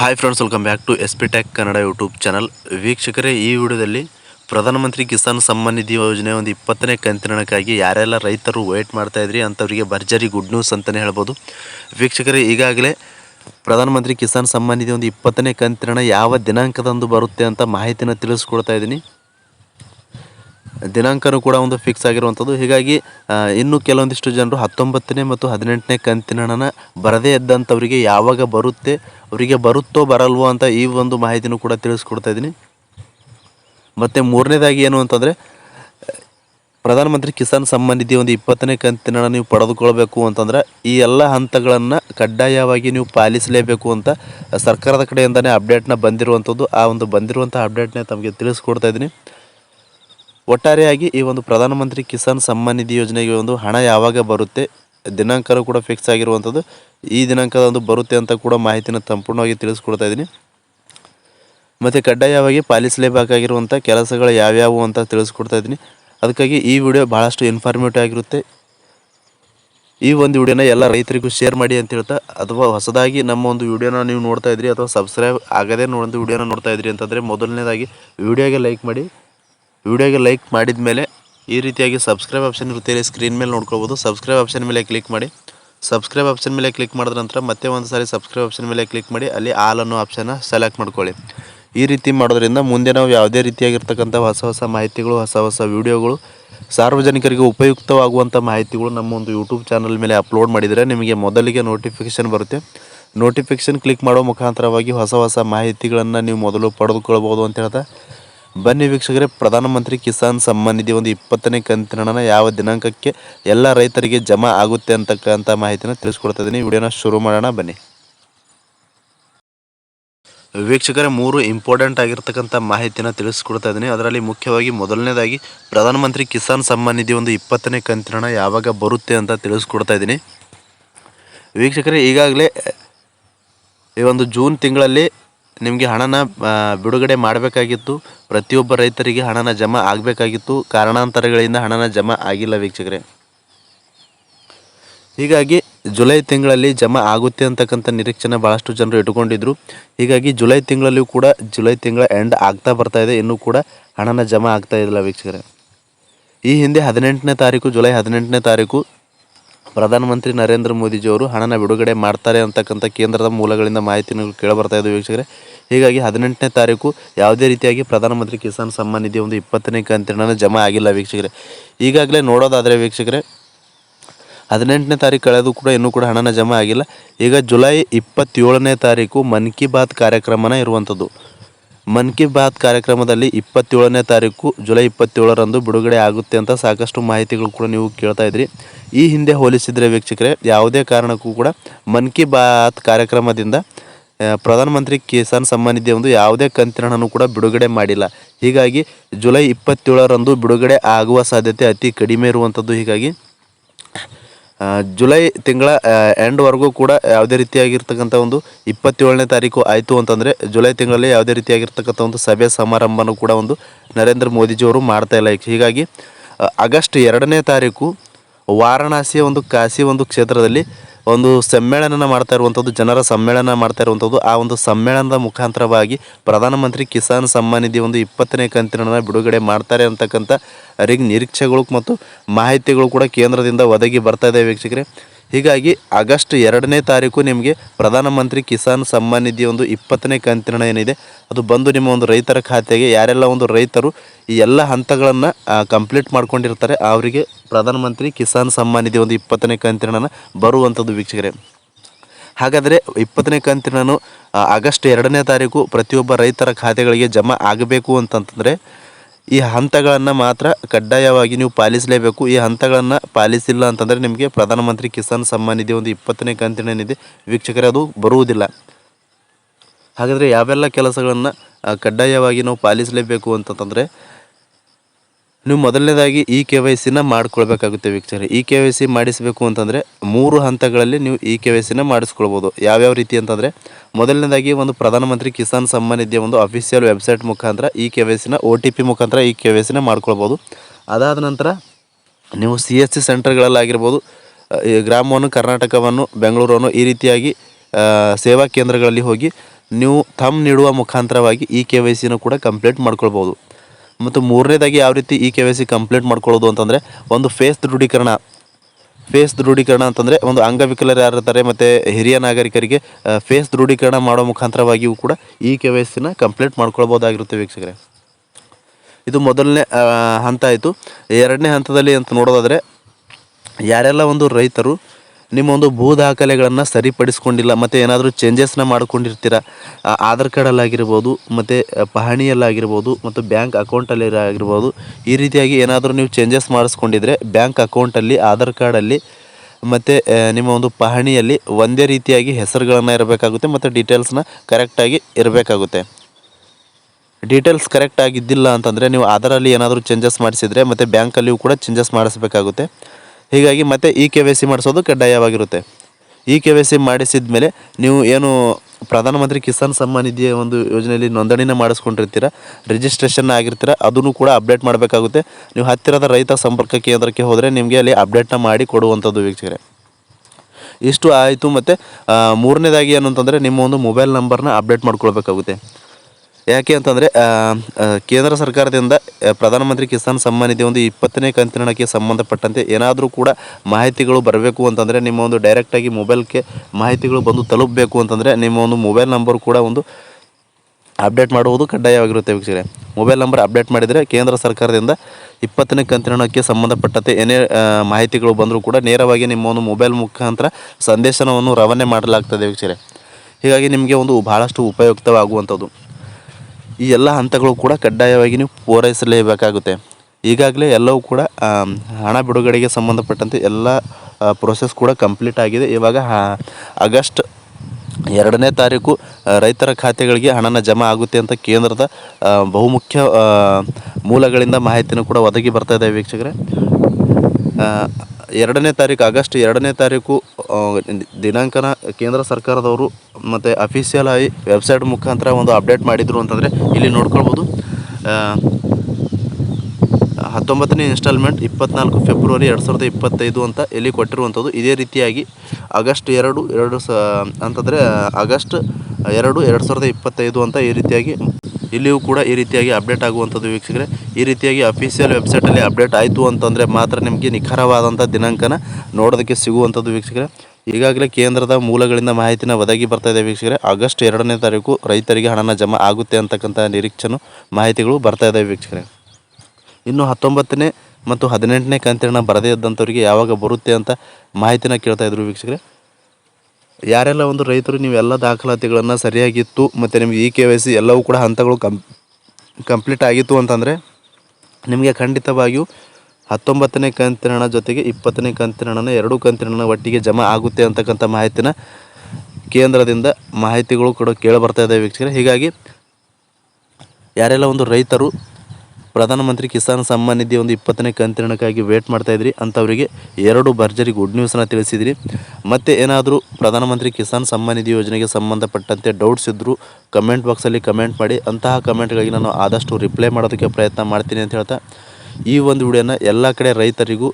Hi friends welcome back to S P tech Kannada YouTube channel ವೀಕ್ಷಕರೇ, ಈ ವಿಡಿಯೋದಲ್ಲಿ ಪ್ರಧಾನಮಂತ್ರಿ ಕಿಸಾನ್ ಸಮ್ಮಾನ್ ನಿಧಿ ಯೋಜನೆ ಒಂದು ಇಪ್ಪತ್ತನೇ ಕಂತಿನಕ್ಕಾಗಿ ಯಾರೆಲ್ಲ ರೈತರು ವೇಟ್ ಮಾಡ್ತಾ ಇದ್ರಿ ಅಂಥವರಿಗೆ ಭರ್ಜರಿ ಗುಡ್ ನ್ಯೂಸ್ ಅಂತಲೇ ಹೇಳ್ಬೋದು. ವೀಕ್ಷಕರೇ, ಈಗಾಗಲೇ ಪ್ರಧಾನಮಂತ್ರಿ ಕಿಸಾನ್ ಸಮ್ಮಾನ್ ನಿಧಿ ಒಂದು ಇಪ್ಪತ್ತನೇ ಕಂತಿನ ಯಾವ ದಿನಾಂಕದಂದು ಬರುತ್ತೆ ಅಂತ ಮಾಹಿತಿನ ತಿಳಿಸ್ಕೊಡ್ತಾ ಇದ್ದೀನಿ. ದಿನಾಂಕನೂ ಕೂಡ ಒಂದು ಫಿಕ್ಸ್ ಆಗಿರುವಂಥದ್ದು. ಹೀಗಾಗಿ ಇನ್ನೂ ಕೆಲವೊಂದಿಷ್ಟು ಜನರು ಹತ್ತೊಂಬತ್ತನೇ ಮತ್ತು ಹದಿನೆಂಟನೇ ಕಂತಿನ ಹಣನ ಬರದೇ ಇದ್ದಂಥವರಿಗೆ ಯಾವಾಗ ಬರುತ್ತೆ, ಅವರಿಗೆ ಬರುತ್ತೋ ಬರಲ್ವೋ ಅಂತ ಈ ಒಂದು ಮಾಹಿತಿನೂ ಕೂಡ ತಿಳಿಸ್ಕೊಡ್ತಾ ಇದ್ದೀನಿ. ಮತ್ತು ಮೂರನೇದಾಗಿ ಏನು ಅಂತಂದರೆ, ಪ್ರಧಾನಮಂತ್ರಿ ಕಿಸಾನ್ ಸಮ್ಮಾನ್ ನಿಧಿ ಒಂದು ಇಪ್ಪತ್ತನೇ ಕಂತಿನ ನೀವು ಪಡೆದುಕೊಳ್ಬೇಕು ಅಂತಂದ್ರೆ, ಈ ಎಲ್ಲ ಹಂತಗಳನ್ನು ಕಡ್ಡಾಯವಾಗಿ ನೀವು ಪಾಲಿಸಲೇಬೇಕು ಅಂತ ಸರ್ಕಾರದ ಕಡೆಯಿಂದನೇ ಅಪ್ಡೇಟ್ನ ಬಂದಿರುವಂಥದ್ದು. ಆ ಒಂದು ಬಂದಿರುವಂಥ ಅಪ್ಡೇಟ್ನ ತಮಗೆ ತಿಳಿಸ್ಕೊಡ್ತಾ ಇದ್ದೀನಿ. ಒಟ್ಟಾರೆಯಾಗಿ ಈ ಒಂದು ಪ್ರಧಾನಮಂತ್ರಿ ಕಿಸಾನ್ ಸಮ್ಮಾನ್ ನಿಧಿ ಯೋಜನೆಗೆ ಒಂದು ಹಣ ಯಾವಾಗ ಬರುತ್ತೆ, ದಿನಾಂಕನೂ ಕೂಡ ಫಿಕ್ಸ್ ಆಗಿರುವಂಥದ್ದು, ಈ ದಿನಾಂಕದ ಒಂದು ಬರುತ್ತೆ ಅಂತ ಕೂಡ ಮಾಹಿತಿನ ಸಂಪೂರ್ಣವಾಗಿ ತಿಳಿಸ್ಕೊಡ್ತಾ ಇದ್ದೀನಿ. ಮತ್ತು ಕಡ್ಡಾಯವಾಗಿ ಪಾಲಿಸಲೇಬೇಕಾಗಿರುವಂಥ ಕೆಲಸಗಳು ಯಾವ್ಯಾವು ಅಂತ ತಿಳಿಸ್ಕೊಡ್ತಾ ಇದ್ದೀನಿ. ಅದಕ್ಕಾಗಿ ಈ ವಿಡಿಯೋ ಭಾಳಷ್ಟು ಇನ್ಫಾರ್ಮೇಟಿವ್ ಆಗಿರುತ್ತೆ. ಈ ಒಂದು ವಿಡಿಯೋನ ಎಲ್ಲ ರೈತರಿಗೂ ಶೇರ್ ಮಾಡಿ ಅಂತ ಹೇಳ್ತಾ, ಅಥವಾ ಹೊಸದಾಗಿ ನಮ್ಮ ಒಂದು ವಿಡಿಯೋನ ನೀವು ನೋಡ್ತಾ ಇದ್ರಿ ಅಥವಾ ಸಬ್ಸ್ಕ್ರೈಬ್ ಆಗದೇ ಒಂದು ವಿಡಿಯೋನ ನೋಡ್ತಾ ಇದ್ರಿ ಅಂತಂದರೆ ಮೊದಲನೇದಾಗಿ ವಿಡಿಯೋಗೆ ಲೈಕ್ ಮಾಡಿ ವಿಡಿಯೋಗೆ ಲೈಕ್ ಮಾಡಿದ ಮೇಲೆ ಈ ರೀತಿಯಾಗಿ ಸಬ್ಸ್ಕ್ರೈಬ್ ಆಪ್ಷನ್ ಇರುತ್ತೆ ಸ್ಕ್ರೀನ್ ಮೇಲೆ ನೋಡ್ಕೋಬೋದು. ಸಬ್ಸ್ಕ್ರೈಬ್ ಆಪ್ಷನ್ ಮೇಲೆ ಕ್ಲಿಕ್ ಮಾಡಿ. ಸಬ್ಸ್ಕ್ರೈಬ್ ಆಪ್ಷನ್ ಮೇಲೆ ಕ್ಲಿಕ್ ಮಾಡಿದ ನಂತರ ಮತ್ತೆ ಒಂದು ಸಾರಿ ಸಬ್ಸ್ಕ್ರೈಬ್ ಆಪ್ಷನ್ ಮೇಲೆ ಕ್ಲಿಕ್ ಮಾಡಿ. ಅಲ್ಲಿ ಆಲ್ ಅನ್ನೋ ಆಪ್ಷನ್ನ ಸೆಲೆಕ್ಟ್ ಮಾಡ್ಕೊಳ್ಳಿ. ಈ ರೀತಿ ಮಾಡೋದ್ರಿಂದ ಮುಂದೆ ನಾವು ಯಾವುದೇ ರೀತಿಯಾಗಿರ್ತಕ್ಕಂಥ ಹೊಸ ಹೊಸ ಮಾಹಿತಿಗಳು, ಹೊಸ ಹೊಸ ವಿಡಿಯೋಗಳು, ಸಾರ್ವಜನಿಕರಿಗೆ ಉಪಯುಕ್ತವಾಗುವಂಥ ಮಾಹಿತಿಗಳು ನಮ್ಮ ಒಂದು ಯೂಟ್ಯೂಬ್ ಚಾನಲ್ ಮೇಲೆ ಅಪ್ಲೋಡ್ ಮಾಡಿದರೆ ನಿಮಗೆ ಮೊದಲಿಗೆ ನೋಟಿಫಿಕೇಷನ್ ಬರುತ್ತೆ. ನೋಟಿಫಿಕೇಷನ್ ಕ್ಲಿಕ್ ಮಾಡೋ ಮುಖಾಂತರವಾಗಿ ಹೊಸ ಹೊಸ ಮಾಹಿತಿಗಳನ್ನು ನೀವು ಮೊದಲು ಪಡೆದುಕೊಳ್ಬೋದು ಅಂತ ಹೇಳ್ತಾ ಬನ್ನಿ ವೀಕ್ಷಕರೇ, ಪ್ರಧಾನಮಂತ್ರಿ ಕಿಸಾನ್ ಸಮ್ಮಾನ್ ನಿಧಿ ಒಂದು ಇಪ್ಪತ್ತನೇ ಕಂತಿನ ಯಾವ ದಿನಾಂಕಕ್ಕೆ ಎಲ್ಲ ರೈತರಿಗೆ ಜಮಾ ಆಗುತ್ತೆ ಅಂತಕ್ಕಂಥ ಮಾಹಿತಿನ ತಿಳಿಸ್ಕೊಡ್ತಾ ಇದ್ದೀನಿ. ವಿಡಿಯೋನ ಶುರು ಮಾಡೋಣ, ಬನ್ನಿ. ವೀಕ್ಷಕರೇ, ಮೂರು ಇಂಪಾರ್ಟೆಂಟ್ ಆಗಿರ್ತಕ್ಕಂಥ ಮಾಹಿತಿನ ತಿಳಿಸ್ಕೊಡ್ತಾ ಇದ್ದೀನಿ. ಅದರಲ್ಲಿ ಮುಖ್ಯವಾಗಿ ಮೊದಲನೇದಾಗಿ, ಪ್ರಧಾನಮಂತ್ರಿ ಕಿಸಾನ್ ಸಮ್ಮಾನ್ ನಿಧಿ ಒಂದು ಇಪ್ಪತ್ತನೇ ಕಂತಿನ ಯಾವಾಗ ಬರುತ್ತೆ ಅಂತ ತಿಳಿಸ್ಕೊಡ್ತಾ ಇದ್ದೀನಿ. ವೀಕ್ಷಕರೇ, ಈಗಾಗಲೇ ಈ ಒಂದು ಜೂನ್ ತಿಂಗಳಲ್ಲಿ ನಿಮಗೆ ಹಣನ ಬಿಡುಗಡೆ ಮಾಡಬೇಕಾಗಿತ್ತು. ಪ್ರತಿಯೊಬ್ಬ ರೈತರಿಗೆ ಹಣನ ಜಮಾ ಆಗಬೇಕಾಗಿತ್ತು. ಕಾರಣಾಂತರಗಳಿಂದ ಹಣನ ಜಮಾ ಆಗಿಲ್ಲ ವೀಕ್ಷಕರೇ. ಹೀಗಾಗಿ ಜುಲೈ ತಿಂಗಳಲ್ಲಿ ಜಮಾ ಆಗುತ್ತೆ ಅಂತಕ್ಕಂಥ ನಿರೀಕ್ಷೆನ ಭಾಳಷ್ಟು ಜನರು ಇಟ್ಕೊಂಡಿದ್ರು ಹೀಗಾಗಿ ಜುಲೈ ತಿಂಗಳಲ್ಲಿಯೂ ಕೂಡ ಜುಲೈ ತಿಂಗಳ ಎಂಡ್ ಆಗ್ತಾ ಬರ್ತಾ ಇದೆ. ಇನ್ನೂ ಕೂಡ ಹಣನ ಜಮಾ ಆಗ್ತಾ ಇಲ್ಲ ವೀಕ್ಷಕರೇ. ಈ ಹಿಂದೆ ಹದಿನೆಂಟನೇ ತಾರೀಕು, ಜುಲೈ ಹದಿನೆಂಟನೇ ತಾರೀಕು ಪ್ರಧಾನಮಂತ್ರಿ ನರೇಂದ್ರ ಮೋದಿಜಿಯವರು ಹಣನ ಬಿಡುಗಡೆ ಮಾಡ್ತಾರೆ ಅಂತಕ್ಕಂಥ ಕೇಂದ್ರದ ಮೂಲಗಳಿಂದ ಮಾಹಿತಿ ಕೇಳಬರ್ತಾ ಇದ್ದು ವೀಕ್ಷಕರೇ. ಹೀಗಾಗಿ ಹದಿನೆಂಟನೇ ತಾರೀಕು ಯಾವುದೇ ರೀತಿಯಾಗಿ ಪ್ರಧಾನಮಂತ್ರಿ ಕಿಸಾನ್ ಸಮ್ಮಾನ್ ನಿಧಿ ಒಂದು ಇಪ್ಪತ್ತನೇ ಕಂತಿನ ಜಮಾ ಆಗಿಲ್ಲ ವೀಕ್ಷಕರೇ. ಈಗಾಗಲೇ ನೋಡೋದಾದರೆ ವೀಕ್ಷಕರೇ, ಹದಿನೆಂಟನೇ ತಾರೀಕು ಕಳೆದು ಕೂಡ ಇನ್ನೂ ಕೂಡ ಹಣನ ಜಮಾ ಆಗಿಲ್ಲ. ಈಗ ಜುಲೈ ಇಪ್ಪತ್ತೇಳನೇ ತಾರೀಕು ಮನ್ ಕಿ ಬಾತ್ ಕಾರ್ಯಕ್ರಮನ ಇರುವಂಥದ್ದು. ಮನ್ ಕಿ ಬಾತ್ ಕಾರ್ಯಕ್ರಮದಲ್ಲಿ ಇಪ್ಪತ್ತೇಳನೇ ತಾರೀಕು, ಜುಲೈ ಇಪ್ಪತ್ತೇಳರಂದು ಬಿಡುಗಡೆ ಆಗುತ್ತೆ ಅಂತ ಸಾಕಷ್ಟು ಮಾಹಿತಿಗಳು ಕೂಡ ನೀವು ಕೇಳ್ತಾ ಇದ್ರಿ. ಈ ಹಿಂದೆ ಹೋಲಿಸಿದರೆ ವೀಕ್ಷಕರೇ, ಯಾವುದೇ ಕಾರಣಕ್ಕೂ ಕೂಡ ಮನ್ ಕಿ ಬಾತ್ ಕಾರ್ಯಕ್ರಮದಿಂದ ಪ್ರಧಾನಮಂತ್ರಿ ಕಿಸಾನ್ ಸಮ್ಮಾನ್ ನಿಧಿ ಒಂದು ಯಾವುದೇ ಕಂತಿನ ಕೂಡ ಬಿಡುಗಡೆ ಮಾಡಿಲ್ಲ. ಹೀಗಾಗಿ ಜುಲೈ ಇಪ್ಪತ್ತೇಳರಂದು ಬಿಡುಗಡೆ ಆಗುವ ಸಾಧ್ಯತೆ ಅತಿ ಕಡಿಮೆ ಇರುವಂಥದ್ದು ಹೀಗಾಗಿ ಜುಲೈ ತಿಂಗಳ ಎಂಡ್ವರೆಗೂ ಕೂಡ ಯಾವುದೇ ರೀತಿಯಾಗಿರ್ತಕ್ಕಂಥ ಒಂದು ಇಪ್ಪತ್ತೇಳನೇ ತಾರೀಕು ಆಯಿತು ಅಂತಂದರೆ ಜುಲೈ ತಿಂಗಳಲ್ಲಿ ಯಾವುದೇ ರೀತಿಯಾಗಿರ್ತಕ್ಕಂಥ ಒಂದು ಸಭೆ ಸಮಾರಂಭನೂ ಕೂಡ ಒಂದು ನರೇಂದ್ರ ಮೋದಿಜಿಯವರು ಮಾಡ್ತಾ ಇಲ್ಲ. ಹೀಗಾಗಿ ಆಗಸ್ಟ್ ಎರಡನೇ ತಾರೀಕು ವಾರಣಾಸಿಯ ಒಂದು ಕಾಶಿ ಒಂದು ಕ್ಷೇತ್ರದಲ್ಲಿ ಒಂದು ಸಮ್ಮೇಳನ ಮಾಡ್ತಾ ಇರುವಂಥದ್ದು, ಜನರ ಸಮ್ಮೇಳನ ಮಾಡ್ತಾ ಇರುವಂಥದ್ದು, ಆ ಒಂದು ಸಮ್ಮೇಳನದ ಮುಖಾಂತರವಾಗಿ ಪ್ರಧಾನಮಂತ್ರಿ ಕಿಸಾನ್ ಸಮ್ಮಾನ್ ನಿಧಿ ಒಂದು ಇಪ್ಪತ್ತನೇ ಕಂತಿನ ಬಿಡುಗಡೆ ಮಾಡ್ತಾರೆ ಅಂತಕ್ಕಂಥ ರಿಗ್ ನಿರೀಕ್ಷೆಗಳು ಮತ್ತು ಮಾಹಿತಿಗಳು ಕೂಡ ಕೇಂದ್ರದಿಂದ ಒದಗಿ ಬರ್ತಾ ಇದೆ ವೀಕ್ಷಕರೇ. ಹೀಗಾಗಿ ಆಗಸ್ಟ್ ಎರಡನೇ ತಾರೀಕು ನಿಮಗೆ ಪ್ರಧಾನಮಂತ್ರಿ ಕಿಸಾನ್ ಸಮ್ಮಾನ್ ನಿಧಿ ಒಂದು ಇಪ್ಪತ್ತನೇ ಕಂತಿನ ಏನಿದೆ ಅದು ಬಂದು ನಿಮ್ಮ ಒಂದು ರೈತರ ಖಾತೆಗೆ ಯಾರೆಲ್ಲ ಒಂದು ರೈತರು ಈ ಎಲ್ಲ ಹಂತಗಳನ್ನು ಕಂಪ್ಲೀಟ್ ಮಾಡ್ಕೊಂಡಿರ್ತಾರೆ ಅವರಿಗೆ ಪ್ರಧಾನಮಂತ್ರಿ ಕಿಸಾನ್ ಸಮ್ಮಾನ್ ನಿಧಿ ಒಂದು ಇಪ್ಪತ್ತನೇ ಕಂತಿನ ಬರುವಂಥದ್ದು ವೀಕ್ಷಕರೇ. ಹಾಗಾದರೆ ಇಪ್ಪತ್ತನೇ ಕಂತಿನನು ಆ, ಆಗಸ್ಟ್ ಎರಡನೇ ತಾರೀಕು ಪ್ರತಿಯೊಬ್ಬ ರೈತರ ಖಾತೆಗಳಿಗೆ ಜಮಾ ಆಗಬೇಕು ಅಂತಂತಂದರೆ ಈ ಹಂತಗಳನ್ನು ಮಾತ್ರ ಕಡ್ಡಾಯವಾಗಿ ನೀವು ಪಾಲಿಸಲೇಬೇಕು. ಈ ಹಂತಗಳನ್ನು ಪಾಲಿಸಿಲ್ಲ ಅಂತಂದರೆ ನಿಮಗೆ ಪ್ರಧಾನಮಂತ್ರಿ ಕಿಸಾನ್ ಸಮ್ಮಾನ್ ನಿಧಿ ಒಂದು ಇಪ್ಪತ್ತನೇ ಕಂತಿನ ನಿಧಿ ವೀಕ್ಷಕರೇ, ಅದು ಬರುವುದಿಲ್ಲ. ಹಾಗಾದರೆ ಯಾವೆಲ್ಲ ಕೆಲಸಗಳನ್ನು ಕಡ್ಡಾಯವಾಗಿ ನಾವು ಪಾಲಿಸಲೇಬೇಕು ಅಂತಂತಂದರೆ ನೀವು ಮೊದಲನೇದಾಗಿ ಇ ಕೆ ವೈ ಸಿನ ಮಾಡ್ಕೊಳ್ಬೇಕಾಗುತ್ತೆ ವೀಕ್ಷಕರೇ ಇ ಕೆ ವೈ ಸಿ ಮಾಡಿಸಬೇಕು ಅಂತಂದರೆ ಮೂರು ಹಂತಗಳಲ್ಲಿ ನೀವು ಇ ಕೆ ವೈ ಸಿನ ಮಾಡಿಸ್ಕೊಳ್ಬೋದು. ಯಾವ್ಯಾವ ರೀತಿ ಅಂತಂದರೆ ಮೊದಲನೇದಾಗಿ ಒಂದು ಪ್ರಧಾನಮಂತ್ರಿ ಕಿಸಾನ್ ಸಮ್ಮಾನ್ ನಿಧಿಯ ಒಂದು ಅಫಿಷಿಯಲ್ ವೆಬ್ಸೈಟ್ ಮುಖಾಂತರ ಇ ಕೆ ವೈ ಸಿನ, ಒ ಟಿ ಪಿ ಮುಖಾಂತರ ಇ ಕೆ ವೈ ಸಿನ ಮಾಡ್ಕೊಳ್ಬೋದು. ಅದಾದ ನಂತರ ನೀವು ಸಿ ಎಸ್ ಸಿ ಸೆಂಟರ್ಗಳಲ್ಲಾಗಿರ್ಬೋದು ಗ್ರಾಮವನ್ನು, ಕರ್ನಾಟಕವನ್ನು, ಬೆಂಗಳೂರನ್ನು ಈ ರೀತಿಯಾಗಿ ಸೇವಾ ಕೇಂದ್ರಗಳಲ್ಲಿ ಹೋಗಿ ನೀವು ತಮ್ಮ ನೀಡುವ ಮುಖಾಂತರವಾಗಿ ಇ ಕೆ ವೈ ಸಿನೂ ಕೂಡ ಕಂಪ್ಲೀಟ್ ಮಾಡ್ಕೊಳ್ಬೋದು. ಮತ್ತು ಮೂರನೇದಾಗಿ ಯಾವ ರೀತಿ ಈ ಕೆ ವೈ ಸಿ ಕಂಪ್ಲೀಟ್ ಮಾಡ್ಕೊಳ್ಳೋದು ಅಂತಂದರೆ ಒಂದು ಫೇಸ್ ದೃಢೀಕರಣ. ಫೇಸ್ ದೃಢೀಕರಣ ಅಂತಂದರೆ ಒಂದು ಅಂಗವಿಕಲರು ಯಾರಿರ್ತಾರೆ ಮತ್ತು ಹಿರಿಯ ನಾಗರಿಕರಿಗೆ ಫೇಸ್ ದೃಢೀಕರಣ ಮಾಡೋ ಮುಖಾಂತರವಾಗಿಯೂ ಕೂಡ ಈ ಕೆ ವೈ ಸಿನ ಕಂಪ್ಲೀಟ್ ಮಾಡ್ಕೊಳ್ಬೋದಾಗಿರುತ್ತೆ ವೀಕ್ಷಕರೇ. ಇದು ಮೊದಲನೇ ಹಂತ ಆಯಿತು. ಎರಡನೇ ಹಂತದಲ್ಲಿ ಅಂತ ನೋಡೋದಾದರೆ, ಯಾರೆಲ್ಲ ಒಂದು ರೈತರು ನಿಮ್ಮ ಒಂದು ಭೂ ದಾಖಲೆಗಳನ್ನು ಸರಿಪಡಿಸ್ಕೊಂಡಿಲ್ಲ, ಮತ್ತು ಏನಾದರೂ ಚೇಂಜಸ್ನ ಮಾಡ್ಕೊಂಡಿರ್ತೀರ? ಆಧಾರ್ ಕಾರ್ಡಲ್ಲಾಗಿರ್ಬೋದು, ಮತ್ತು ಪಹಣಿಯಲ್ಲಾಗಿರ್ಬೋದು, ಮತ್ತು ಬ್ಯಾಂಕ್ ಅಕೌಂಟಲ್ಲಿ ಆಗಿರ್ಬೋದು ಈ ರೀತಿಯಾಗಿ ಏನಾದರೂ ನೀವು ಚೇಂಜಸ್ ಮಾಡಿಸ್ಕೊಂಡಿದ್ರೆ ಬ್ಯಾಂಕ್ ಅಕೌಂಟಲ್ಲಿ, ಆಧಾರ್ ಕಾರ್ಡಲ್ಲಿ, ಮತ್ತು ನಿಮ್ಮ ಒಂದು ಪಹಣಿಯಲ್ಲಿ ಒಂದೇ ರೀತಿಯಾಗಿ ಹೆಸರುಗಳನ್ನು ಇರಬೇಕಾಗುತ್ತೆ, ಮತ್ತು ಡೀಟೇಲ್ಸ್ನ ಕರೆಕ್ಟಾಗಿ ಇರಬೇಕಾಗುತ್ತೆ. ಡೀಟೇಲ್ಸ್ ಕರೆಕ್ಟ್ ಆಗಿದ್ದಿಲ್ಲ ಅಂತಂದರೆ ನೀವು ಅದರಲ್ಲಿ ಏನಾದರೂ ಚೇಂಜಸ್ ಮಾಡಿಸಿದರೆ, ಮತ್ತು ಬ್ಯಾಂಕಲ್ಲಿಯೂ ಕೂಡ ಚೇಂಜಸ್ ಮಾಡಿಸ್ಬೇಕಾಗುತ್ತೆ. ಹೀಗಾಗಿ ಮತ್ತೆ ಇ ಕೆ ವೈ ಸಿ ಮಾಡಿಸೋದು ಕಡ್ಡಾಯವಾಗಿರುತ್ತೆ. ಇ ಕೆ ವೈ ಸಿ ಮಾಡಿಸಿದ ಮೇಲೆ ನೀವು ಏನು ಪ್ರಧಾನಮಂತ್ರಿ ಕಿಸಾನ್ ಸಮ್ಮಾನ್ ನಿಧಿಯ ಒಂದು ಯೋಜನೆಯಲ್ಲಿ ನೋಂದಣಿನ ಮಾಡಿಸ್ಕೊಂಡಿರ್ತೀರ, ರಿಜಿಸ್ಟ್ರೇಷನ್ ಆಗಿರ್ತೀರ, ಅದನ್ನು ಕೂಡ ಅಪ್ಡೇಟ್ ಮಾಡಬೇಕಾಗುತ್ತೆ. ನೀವು ಹತ್ತಿರದ ರೈತ ಸಂಪರ್ಕ ಕೇಂದ್ರಕ್ಕೆ ಹೋದರೆ ನಿಮಗೆ ಅಲ್ಲಿ ಅಪ್ಡೇಟ್ನ ಮಾಡಿ ಕೊಡುವಂಥದ್ದು ವೀಕ್ಷಕರೇ. ಇಷ್ಟು ಆಯಿತು ಮತ್ತು ಮೂರನೇದಾಗಿ ಏನು ನಿಮ್ಮ ಒಂದು ಮೊಬೈಲ್ ನಂಬರ್ನ ಅಪ್ಡೇಟ್ ಮಾಡ್ಕೊಳ್ಬೇಕಾಗುತ್ತೆ. ಯಾಕೆ ಅಂತಂದರೆ ಕೇಂದ್ರ ಸರ್ಕಾರದಿಂದ ಪ್ರಧಾನಮಂತ್ರಿ ಕಿಸಾನ್ ಸಮ್ಮಾನ್ ನಿಧಿ ಒಂದು ಇಪ್ಪತ್ತನೇ ಕಂತಿನಕ್ಕೆ ಸಂಬಂಧಪಟ್ಟಂತೆ ಏನಾದರೂ ಕೂಡ ಮಾಹಿತಿಗಳು ಬರಬೇಕು ಅಂತಂದರೆ, ನಿಮ್ಮ ಒಂದು ಡೈರೆಕ್ಟಾಗಿ ಮೊಬೈಲ್ಗೆ ಮಾಹಿತಿಗಳು ಬಂದು ತಲುಪಬೇಕು ಅಂತಂದರೆ, ನಿಮ್ಮ ಒಂದು ಮೊಬೈಲ್ ನಂಬರ್ ಕೂಡ ಒಂದು ಅಪ್ಡೇಟ್ ಮಾಡುವುದು ಕಡ್ಡಾಯವಾಗಿರುತ್ತೆ ವೀಕ್ಷಕರೇ. ಮೊಬೈಲ್ ನಂಬರ್ ಅಪ್ಡೇಟ್ ಮಾಡಿದರೆ ಕೇಂದ್ರ ಸರ್ಕಾರದಿಂದ ಇಪ್ಪತ್ತನೇ ಕಂತಿನಕ್ಕೆ ಸಂಬಂಧಪಟ್ಟಂತೆ ಏನೇ ಮಾಹಿತಿಗಳು ಬಂದರೂ ಕೂಡ ನೇರವಾಗಿ ನಿಮ್ಮ ಒಂದು ಮೊಬೈಲ್ ಮುಖಾಂತರ ಸಂದೇಶನವನ್ನು ರವಾನೆ ಮಾಡಲಾಗ್ತದೆ ವೀಕ್ಷಕರೇ. ಹೀಗಾಗಿ ನಿಮಗೆ ಒಂದು ಭಾಳಷ್ಟು ಉಪಯುಕ್ತವಾಗುವಂಥದ್ದು. ಈ ಎಲ್ಲ ಹಂತಗಳು ಕೂಡ ಕಡ್ಡಾಯವಾಗಿ ನೀವು ಪೂರೈಸಲೇಬೇಕಾಗುತ್ತೆ. ಈಗಾಗಲೇ ಎಲ್ಲವೂ ಕೂಡ ಹಣ ಬಿಡುಗಡೆಗೆ ಸಂಬಂಧಪಟ್ಟಂತೆ ಎಲ್ಲ ಪ್ರೊಸೆಸ್ ಕೂಡ ಕಂಪ್ಲೀಟ್ ಆಗಿದೆ. ಇವಾಗ ಆಗಸ್ಟ್ ಎರಡನೇ ತಾರೀಕು ರೈತರ ಖಾತೆಗಳಿಗೆ ಹಣನ ಜಮಾ ಆಗುತ್ತೆ ಅಂತ ಕೇಂದ್ರದ ಬಹುಮುಖ್ಯ ಮೂಲಗಳಿಂದ ಮಾಹಿತಿನೂ ಕೂಡ ಒದಗಿ ಬರ್ತಾ ಇದೆ ವೀಕ್ಷಕರೇ. ಎರಡನೇ ತಾರೀಕು, ಆಗಸ್ಟ್ ಎರಡನೇ ತಾರೀಕು ದಿನಾಂಕನ ಕೇಂದ್ರ ಸರ್ಕಾರದವರು ಮತ್ತು ಅಫಿಷಿಯಲ್ ಆಗಿ ವೆಬ್ಸೈಟ್ ಮುಖಾಂತರ ಒಂದು ಅಪ್ಡೇಟ್ ಮಾಡಿದರು ಅಂತಂದರೆ ಇಲ್ಲಿ ನೋಡ್ಕೊಳ್ಬೋದು. ಹತ್ತೊಂಬತ್ತನೇ ಇನ್ಸ್ಟಾಲ್ಮೆಂಟ್ ಇಪ್ಪತ್ನಾಲ್ಕು ಫೆಬ್ರವರಿ ಎರಡು ಸಾವಿರದ ಇಪ್ಪತ್ತೈದು ಅಂತ ಇಲ್ಲಿ ಕೊಟ್ಟಿರುವಂಥದ್ದು. ಇದೇ ರೀತಿಯಾಗಿ ಆಗಸ್ಟ್ ಎರಡು ಎರಡು ಸ, ಅಂತಂದರೆ ಆಗಸ್ಟ್ ಎರಡು ಎರಡು ಸಾವಿರದ ಇಪ್ಪತ್ತೈದು ಅಂತ ಈ ರೀತಿಯಾಗಿ ಇಲ್ಲಿಯೂ ಕೂಡ ಈ ರೀತಿಯಾಗಿ ಅಪ್ಡೇಟ್ ಆಗುವಂಥದ್ದು ವೀಕ್ಷಕರೆ. ಈ ರೀತಿಯಾಗಿ ಅಫಿಷಿಯಲ್ ವೆಬ್ಸೈಟಲ್ಲಿ ಅಪ್ಡೇಟ್ ಆಯಿತು ಅಂತಂದರೆ ಮಾತ್ರ ನಿಮಗೆ ನಿಖರವಾದಂಥ ದಿನಾಂಕನ ನೋಡೋದಕ್ಕೆ ಸಿಗುವಂಥದ್ದು ವೀಕ್ಷಕರೆ. ಈಗಾಗಲೇ ಕೇಂದ್ರದ ಮೂಲಗಳಿಂದ ಮಾಹಿತಿನ ಒದಗಿ ಬರ್ತಾ ಇದೆ ವೀಕ್ಷಕರೇ. ಆಗಸ್ಟ್ ಎರಡನೇ ತಾರೀಕು ರೈತರಿಗೆ ಹಣನ ಜಮಾ ಆಗುತ್ತೆ ಅಂತಕ್ಕಂಥ ನಿರೀಕ್ಷೆನೂ ಮಾಹಿತಿಗಳು ಬರ್ತಾ ಇದೆ ವೀಕ್ಷಕರೇ. ಇನ್ನು ಹತ್ತೊಂಬತ್ತನೇ ಮತ್ತು ಹದಿನೆಂಟನೇ ಕಂತಿನ ಬರದೇ ಇದ್ದಂಥವರಿಗೆ ಯಾವಾಗ ಬರುತ್ತೆ ಅಂತ ಮಾಹಿತಿನ ಕೇಳ್ತಾ ಇದ್ರು ವೀಕ್ಷಕರೇ. ಯಾರೆಲ್ಲ ಒಂದು ರೈತರು ನೀವೆಲ್ಲ ದಾಖಲಾತಿಗಳನ್ನು ಸರಿಯಾಗಿತ್ತು, ಮತ್ತು ನಿಮಗೆ ಇ ಕೆ ವೈ ಸಿ ಎಲ್ಲವೂ ಕೂಡ ಹಂತಗಳು ಕಂ ಕಂಪ್ಲೀಟ್ ಆಗಿತ್ತು ಅಂತಂದರೆ, ನಿಮಗೆ ಖಂಡಿತವಾಗಿಯೂ ಹತ್ತೊಂಬತ್ತನೇ ಕಂತಿನ ಹಣ ಜೊತೆಗೆ ಇಪ್ಪತ್ತನೇ ಕಂತಿನ ಹಣನ ಎರಡೂ ಕಂತಿನ ಹಣ ಒಟ್ಟಿಗೆ ಜಮಾ ಆಗುತ್ತೆ ಅಂತಕ್ಕಂಥ ಮಾಹಿತಿನ ಕೇಂದ್ರದಿಂದ ಮಾಹಿತಿಗಳು ಕೂಡ ಕೇಳಿ ಬರ್ತಾ ಇದೆ ವೀಕ್ಷಕರೇ. ಹೀಗಾಗಿ, ಯಾರೆಲ್ಲ ಒಂದು ರೈತರು ಪ್ರಧಾನಮಂತ್ರಿ ಕಿಸಾನ್ ಸಮ್ಮಾನ್ ನಿಧಿ ಒಂದು ಇಪ್ಪತ್ತನೇ ಕಂತಿನಕ್ಕಾಗಿ ವೇಟ್ ಮಾಡ್ತಾ ಇದ್ರಿ ಅಂಥವರಿಗೆ ಎರಡು ಭರ್ಜರಿ ಗುಡ್ ನ್ಯೂಸನ್ನ ತಿಳಿಸಿದ್ರಿ. ಮತ್ತೆ ಏನಾದರೂ ಪ್ರಧಾನಮಂತ್ರಿ ಕಿಸಾನ್ ಸಮ್ಮಾನ್ ನಿಧಿ ಯೋಜನೆಗೆ ಸಂಬಂಧಪಟ್ಟಂತೆ ಡೌಟ್ಸ್ ಇದ್ದರೂ ಕಮೆಂಟ್ ಬಾಕ್ಸಲ್ಲಿ ಕಮೆಂಟ್ ಮಾಡಿ ಅಂತಹ ಕಮೆಂಟ್ಗಳಿಗೆ ನಾನು ಆದಷ್ಟು ರಿಪ್ಲೈ ಮಾಡೋದಕ್ಕೆ ಪ್ರಯತ್ನ ಮಾಡ್ತೀನಿ ಅಂತ ಹೇಳ್ತಾ ಈ ಒಂದು ವಿಡಿಯೋನ ಎಲ್ಲ ಕಡೆ ರೈತರಿಗೂ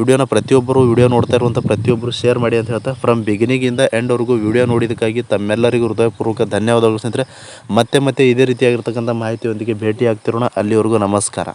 ವಿಡಿಯೋನ ಪ್ರತಿಯೊಬ್ಬರು ವಿಡಿಯೋ ನೋಡ್ತಾ ಇರುವಂಥ ಪ್ರತಿಯೊಬ್ಬರು ಶೇರ್ ಮಾಡಿ ಅಂತ ಹೇಳ್ತಾ ಫ್ರಮ್ ಬಿಗಿನಿಂಗಿಂದ ಎಂಡ್ವರೆಗೂ ವಿಡಿಯೋ ನೋಡಿದ್ದಕ್ಕಾಗಿ ತಮ್ಮೆಲ್ಲರಿಗೂ ಹೃದಯಪೂರ್ವಕ ಧನ್ಯವಾದಗಳು ಸ್ನೇಹಿತರೆ. ಮತ್ತೆ ಮತ್ತೆ ಇದೇ ರೀತಿಯಾಗಿರ್ತಕ್ಕಂಥ ಮಾಹಿತಿಯೊಂದಿಗೆ ಭೇಟಿ ಆಗ್ತಿರೋಣ ಅಲ್ಲಿವರೆಗೂ ನಮಸ್ಕಾರ.